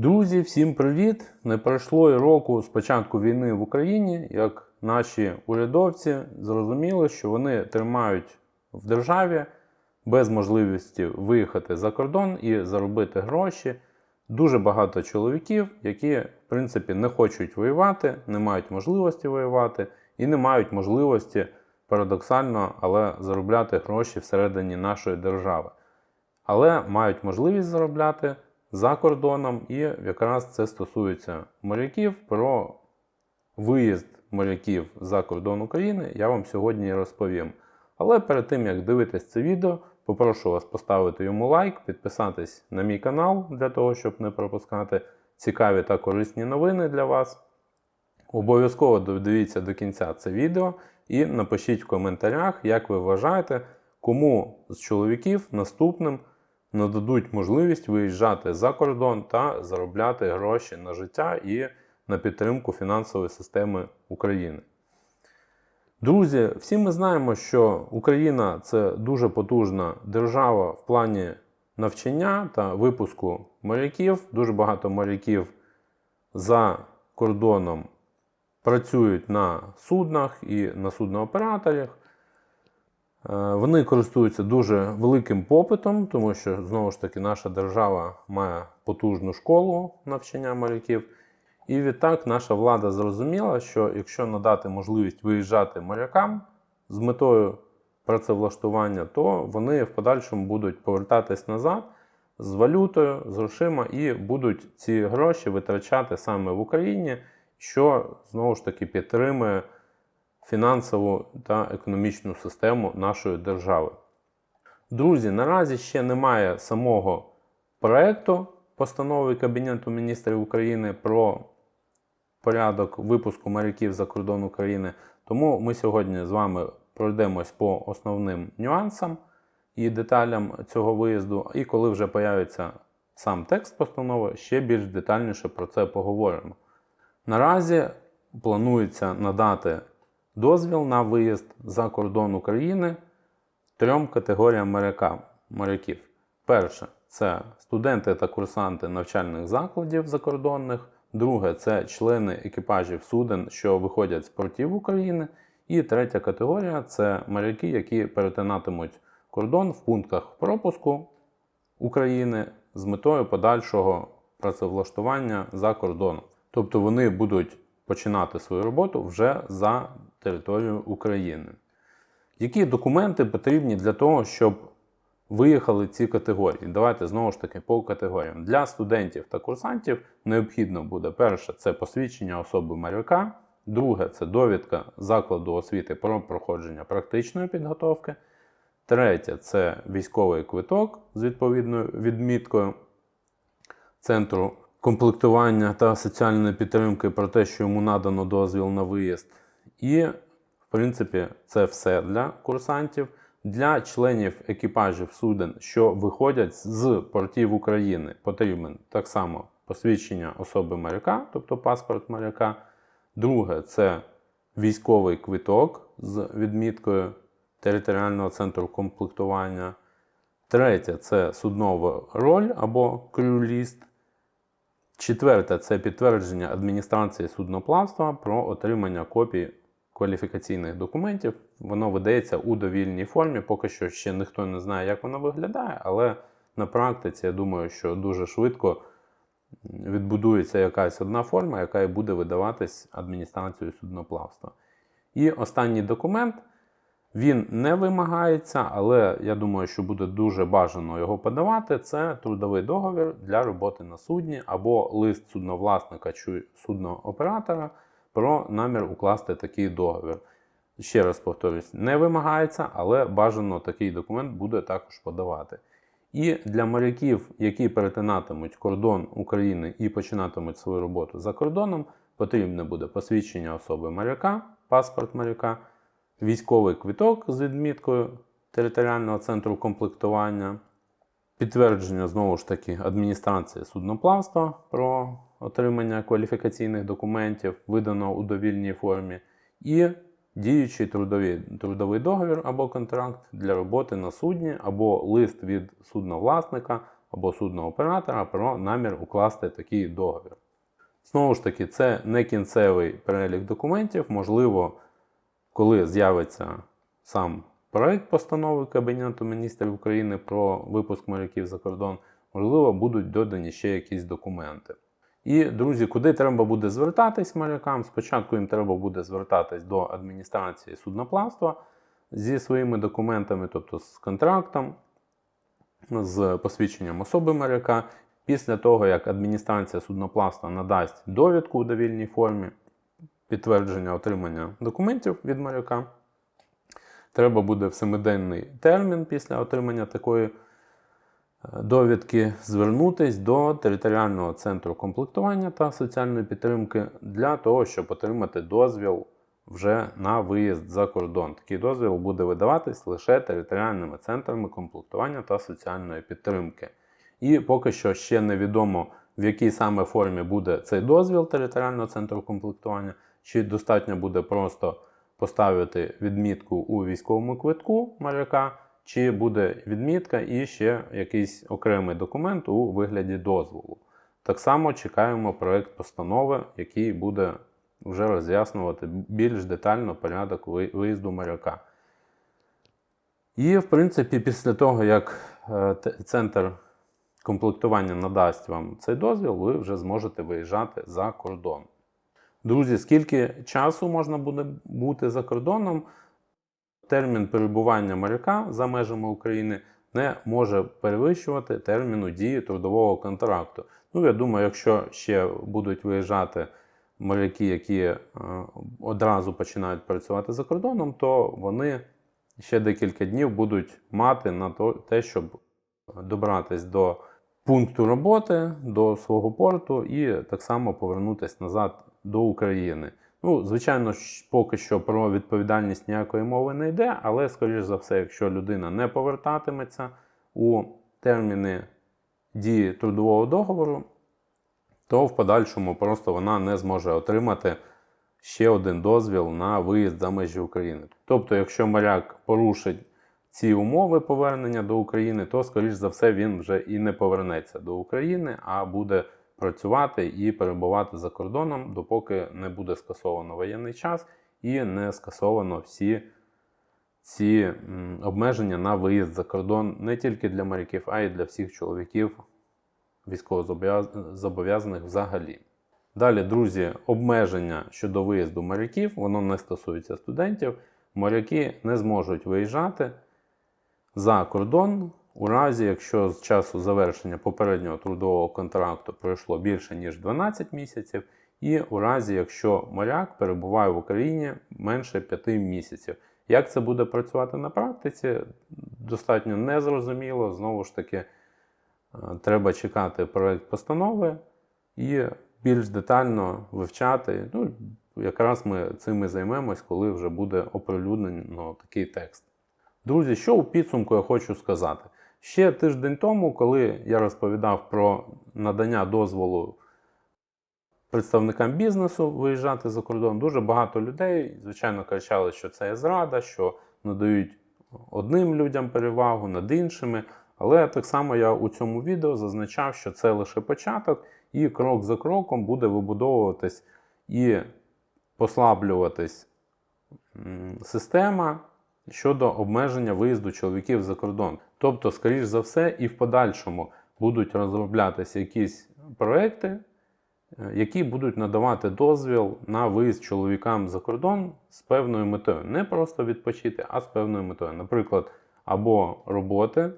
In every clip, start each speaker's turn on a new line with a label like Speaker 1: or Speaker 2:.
Speaker 1: Друзі, всім привіт! Не пройшло і року з початку війни в Україні, як наші урядовці зрозуміли, що вони тримають в державі без можливості виїхати за кордон і заробити гроші. Дуже багато чоловіків, які, в принципі, не хочуть воювати, не мають можливості воювати і не мають можливості парадоксально, але заробляти гроші всередині нашої держави. Але мають можливість заробляти за кордоном, і якраз це стосується моряків. Про виїзд моряків за кордон України я вам сьогодні розповім. Але перед тим як дивитись це відео, попрошу вас поставити йому лайк, підписатись на мій канал для того, щоб не пропускати цікаві та корисні новини для вас. Обов'язково додивіться до кінця це відео і напишіть в коментарях, як ви вважаєте, кому з чоловіків наступним нададуть можливість виїжджати за кордон та заробляти гроші на життя і на підтримку фінансової системи України. Друзі, всі ми знаємо, що Україна це дуже потужна держава в плані навчання та випуску моряків. Дуже багато моряків за кордоном працюють на суднах і на суднооператорах. Е, Вони користуються дуже великим попитом, тому що знову ж таки наша держава має потужну школу навчання моряків. І відтак наша влада зрозуміла, що якщо надати можливість виїжджати морякам з метою працевлаштування, то вони в подальшому будуть повертатись назад з валютою, з грошима і будуть ці гроші витрачати саме в Україні, що знову ж таки підтримує фінансову та економічну систему нашої держави. Друзі, наразі ще немає самого проекту постанови Кабінету міністрів України про порядок випуску моряків за кордон України. Тому ми сьогодні з вами пройдемось по основним нюансам і деталям цього виїзду. І коли вже появиться сам текст постанови, ще більш детальніше про це поговоримо. Наразі планується надати дозвіл на виїзд за кордон України трьом категоріям моряка, моряків. Перше це студенти та курсанти навчальних закладів закордонних. Друге це члени екіпажів суден, що виходять з портів України. І третя категорія це моряки, які перетинатимуть кордон в пунктах пропуску України з метою подальшого працевлаштування за кордоном. Тобто вони будуть починати свою роботу вже за територією України. Які документи потрібні для того, щоб виїхали ці категорії? Давайте знову ж таки по категоріям. Для студентів та курсантів необхідно буде перше це посвідчення особи моряка, друге це довідка закладу освіти про проходження практичної підготовки. Третє це військовий квиток з відповідною відміткою центру комплектування та соціальної підтримки про те, що йому надано дозвіл на виїзд. І, в принципі, це все для курсантів. Для членів екіпажів суден, що виходять з портів України, потрібен так само посвідчення особи моряка, тобто паспорт моряка. Друге це військовий квиток з відміткою територіального центру комплектування. Третє це суднова роль або крюліст. Четверте це підтвердження адміністрації судноплавства про отримання копій кваліфікаційних документів. Воно видається у довільній формі. Поки що ще ніхто не знає, як воно виглядає, але на практиці я думаю, що дуже швидко відбудується якась одна форма, яка і буде видаватись адміністрацією судноплавства. І останній документ. Він не вимагається, але я думаю, що буде дуже бажано його подавати. Це трудовий договір для роботи на судні або лист судновласника чи суднооператора про намір укласти такий договір. Ще раз повторюсь, не вимагається, але бажано такий документ буде також подавати. І для моряків, які перетинатимуть кордон України і починатимуть свою роботу за кордоном, потрібне буде посвідчення особи моряка, паспорт моряка військовий квиток з відміткою територіального центру комплектування, підтвердження знову ж таки адміністрації судноплавства про отримання кваліфікаційних документів, видано у довільній формі, і діючий трудовий, трудовий договір або контракт для роботи на судні, або лист від судновласника або суднооператора про намір укласти такий договір. Знову ж таки, це не кінцевий перелік документів. Можливо, коли з'явиться сам проект постанови Кабінету міністрів України про випуск моряків за кордон, можливо, будуть додані ще якісь документи. І, друзі, куди треба буде звертатись морякам? Спочатку їм треба буде звертатись до адміністрації судноплавства зі своїми документами, тобто з контрактом, з посвідченням особи моряка. Після того, як адміністрація судноплавства надасть довідку у довільній формі, підтвердження отримання документів від моряка, треба буде в семиденний термін після отримання такої довідки звернутись до територіального центру комплектування та соціальної підтримки для того, щоб отримати дозвіл вже на виїзд за кордон. Такий дозвіл буде видаватись лише територіальними центрами комплектування та соціальної підтримки. І поки що ще невідомо, в якій саме формі буде цей дозвіл територіального центру комплектування, чи достатньо буде просто поставити відмітку у військовому квитку моряка, чи буде відмітка і ще якийсь окремий документ у вигляді дозволу. Так само чекаємо проект постанови, який буде вже роз'яснювати більш детально порядок виїзду моряка. І, в принципі, після того, як е, центр комплектування надасть вам цей дозвіл, ви вже зможете виїжджати за кордон. Друзі, скільки часу можна буде бути за кордоном? Термін перебування моряка за межами України не може перевищувати терміну дії трудового контракту. Ну, я думаю, якщо ще будуть виїжджати моряки, які е, одразу починають працювати за кордоном, то вони ще декілька днів будуть мати на те, щоб добратись до пункту роботи, до свого порту і так само повернутися назад до України. Ну, звичайно, поки що про відповідальність ніякої мови не йде, але, скоріш за все, якщо людина не повертатиметься у терміни дії трудового договору, то в подальшому просто вона не зможе отримати ще один дозвіл на виїзд за межі України. Тобто, якщо моряк порушить ці умови повернення до України, то, скоріш за все, він вже і не повернеться до України, а буде працювати і перебувати за кордоном, допоки не буде скасовано воєнний час і не скасовано всі ці обмеження на виїзд за кордон не тільки для моряків, а й для всіх чоловіків військовозобов'язаних взагалі. Далі, друзі, обмеження щодо виїзду моряків, воно не стосується студентів. Моряки не зможуть виїжджати за кордон у разі, якщо з часу завершення попереднього трудового контракту пройшло більше ніж 12 місяців, і у разі, якщо моряк перебуває в Україні менше 5 місяців. Як це буде працювати на практиці, достатньо незрозуміло. Знову ж таки, е, треба чекати проект постанови і більш детально вивчати. Ну, якраз ми цим і займемось, коли вже буде оприлюднено такий текст. Друзі, що у підсумку я хочу сказати? Ще тиждень тому, коли я розповідав про надання дозволу представникам бізнесу виїжджати за кордон, дуже багато людей, звичайно, кричали, що це є зрада, що надають одним людям перевагу над іншими. Але так само я у цьому відео зазначав, що це лише початок, і крок за кроком буде вибудовуватись і послаблюватись система щодо обмеження виїзду чоловіків за кордон. Тобто, скоріш за все, і в подальшому будуть розроблятися якісь проекти, е, які будуть надавати дозвіл на виїзд чоловікам за кордон з певною метою. Не просто відпочити, а з певною метою. Наприклад, або роботи.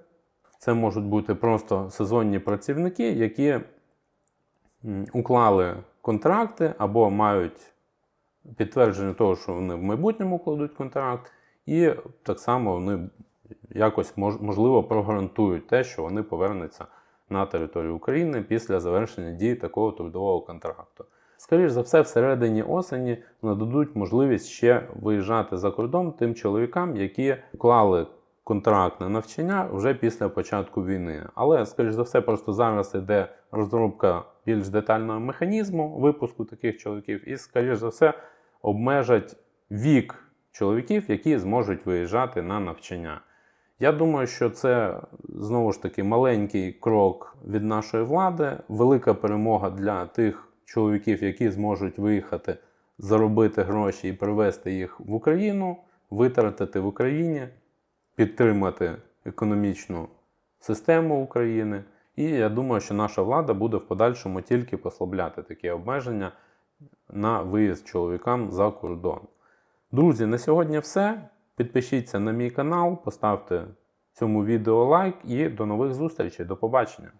Speaker 1: Це можуть бути просто сезонні працівники, які уклали контракти або мають підтвердження того, що вони в майбутньому кладуть контракт, і так само вони якось можливо прогарантують те, що вони повернуться на територію України після завершення дії такого трудового контракту. Скоріше за все, всередині осені нададуть можливість ще виїжджати за кордон тим чоловікам, які уклали контракт на навчання вже після початку війни. Але, скоріш за все, просто зараз йде розробка більш детального механізму випуску таких чоловіків, і, скоріш за все, обмежать вік чоловіків, які зможуть виїжджати на навчання. Я думаю, що це знову ж таки маленький крок від нашої влади, велика перемога для тих чоловіків, які зможуть виїхати, заробити гроші і привезти їх в Україну, витратити в Україні, підтримати економічну систему України. І я думаю, що наша влада буде в подальшому тільки послабляти такі обмеження на виїзд чоловікам за кордон. Друзі, на сьогодні все. Підпишіться на мій канал, поставте цьому відео лайк і до нових зустрічей. До побачення!